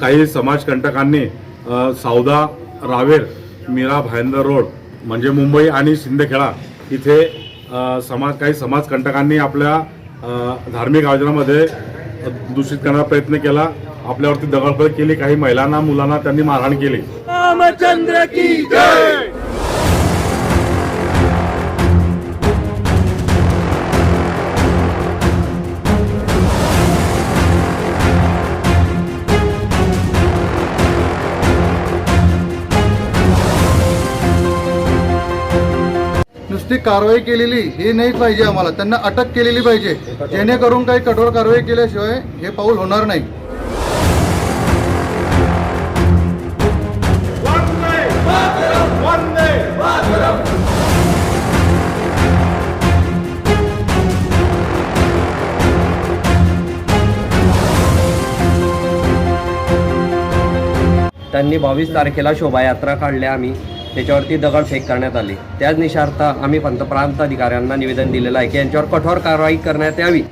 काही समाजकंटकांनी सावदा रावेर मीरा भायंदर रोड म्हणजे मुंबई आणि शिंदखेडा इथे समाज काही समाजकंटकांनी आपल्या धार्मिक आयोजनामध्ये दूषित करण्याचा प्रयत्न केला. आपल्यावरती दगडफेक केली. काही महिलांना मुलांना त्यांनी मारहाण केली. रामचंद्र की जय! ती कारवाई केलेली ही नाही पाहिजे आम्हाला. त्यांना अटक केलेली पाहिजे. जेणेकरून काही कठोर कारवाई केल्याशिवाय हे पाऊल होणार नाही. त्यांनी बावीस तारखेला शोभायात्रा काढल्या आम्ही. त्याच्यावरती दगडफेक करण्यात आली. त्याच निशार्थ आम्ही पंतप्रांत अधिकाऱ्यांना निवेदन दिलेलं आहे की यांच्यावर कठोर कारवाई करण्यात यावी.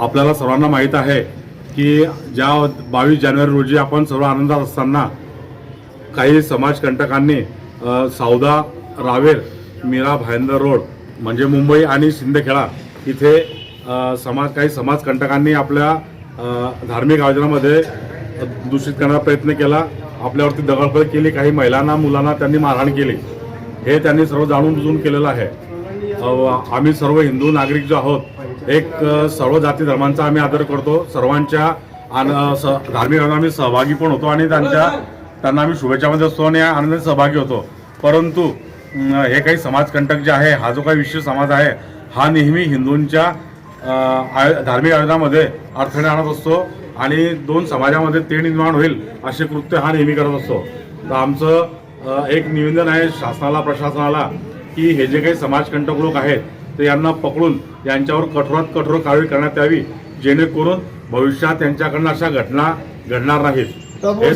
आपल्याला सर्वांना माहीत आहे की ज्या बावीस जानेवारी रोजी आपण सर्व आनंदात असताना काही समाजकंटकांनी सावदा सौदा रावेर मीरा भायंदर रोड म्हणजे मुंबई आणि शिंदखेडा इथे समाज काही समाजकंटकांनी आपल्या धार्मिक आयोजनामध्ये दूषित करण्याचा प्रयत्न केला. आपल्यावरती दगडफेक केली काही महिलांना मुलांना त्यांनी मारहाण केली. हे त्यांनी सर्व जाणून बुजून केलेलं आहे. आम्ही सर्व हिंदू नागरिक जो आहोत एक सर्व जाती धर्मांचा आम्ही आदर करतो. सर्वांच्या आन- स- धार्मिक आम्ही सहभागी पण होतो आणि त्यांच्या त्यांना आम्ही शुभेच्छामध्ये असतो आणि आनंदाने आनंदात सहभागी होतो. परंतु हे काही समाजकंटक जे आहे हा जो काही विश्व समाज आहे हा नेहमी हिंदूंच्या आय- धार्मिक आयोजनामध्ये अडथळे आणत असतो. आणि दोन समाजामध्ये ते निर्माण होईल असे कृत्य हा नेहमी करत असतो. तर आमचं एक निवेदन आहे शासनाला प्रशासनाला की हे जे काही समाजकंटक लोक आहेत ते यांना पकडून यांच्यावर कठोरात कठोर कारवाई करण्यात यावी जेणेकरून भविष्यात यांच्याकडनं अशा घटना घडणार नाहीत. हे-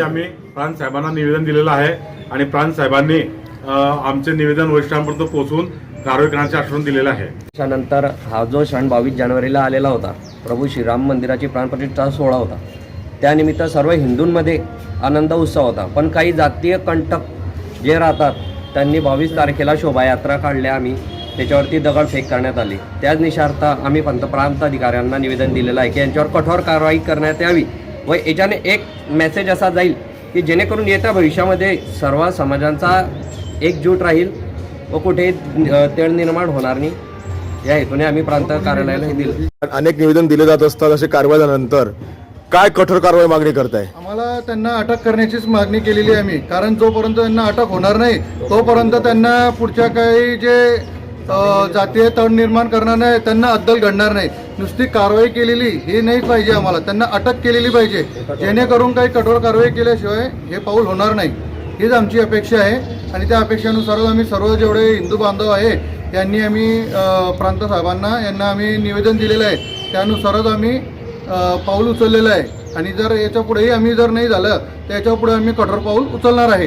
आम्ही प्रांत साहेबांना निवेदन दिलेलं आहे आणि प्रांत साहेबांनी आमचे निवेदन वरिष्ठांपर्यंत पोहोचून कारवाई करण्याचे आश्वासन दिलेलं आहे. त्यानंतर हा जो क्षण बावीस जानेवारीला आलेला होता प्रभू श्रीराम मंदिराची प्राणप्रतिष्ठा सोहळा होता. त्यानिमित्त सर्व हिंदूंमध्ये आनंद उत्सव होता. पण काही जातीय कंटक जे राहतात त्यांनी बावीस तारखेला शोभायात्रा काढल्या आम्ही. त्याच्यावरती दगडफेक करण्यात आली. त्याच निशार्थ आम्ही पंतप्रधान अधिकाऱ्यांना निवेदन दिलेलं आहे की यांच्यावर कठोर कारवाई करण्यात यावी व याच्याने एक मेसेज असा जाईल की जेणेकरून येत्या भविष्यामध्ये सर्व समाजांचा एकजूट राहील व कुठेही तेळ निर्माण होणार नाही. या हेतूने आम्ही प्रांत कार्यालयाला हे दिलं. अनेक निवेदन दिले जात असतात असे कारवाई झाल्यानंतर काय कठोर कारवाई मागणी करताय? आम्हाला त्यांना अटक करण्याचीच मागणी केलेली आहे आम्ही. कारण जोपर्यंत त्यांना अटक होणार नाही तोपर्यंत त्यांना पुढच्या काही जे अ, जातीय तण निर्माण करणार नाही त्यांना अद्दल घडणार नाही. नुसती कारवाई केलेली ही नाही पाहिजे आम्हाला. त्यांना अटक केलेली पाहिजे. जेणेकरून काही कठोर कारवाई केल्याशिवाय हे पाऊल होणार नाही. हीच आमची अपेक्षा आहे. आणि त्या अपेक्षेनुसारच आम्ही सर्व जेवढे हिंदू बांधव आहे यांनी आम्ही प्रांतसाहेबांना प्रांत साहेबांना यांना आम्ही निवेदन दिलेलं आहे. त्यानुसारच आम्ही पाऊल उचललेलं आहे. आणि जर याच्या पुढेही आम्ही जर नाही झालं तर याच्यापुढे आम्ही कठोर पाऊल उचलणार आहे.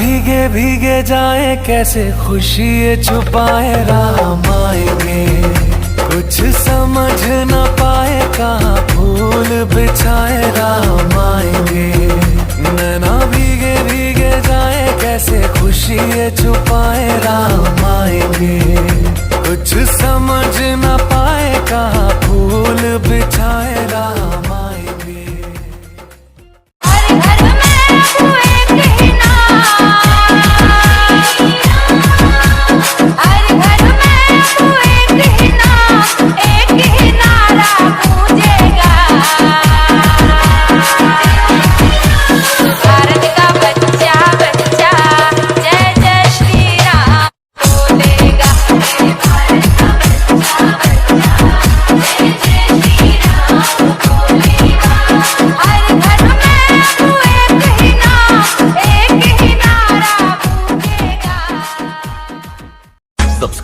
भीगे भीगे जाए, कैसे खुशी छुपाए, राम आएँगे। कुछ समझ न पाए, कहा फूल बिछाए, राम आएँगे। नैना भीगे भीगे जाए, कैसे खुशी छुपाए, राम आएँगे। कुछ समझ न पाए, कहा फूल बिछाए, राम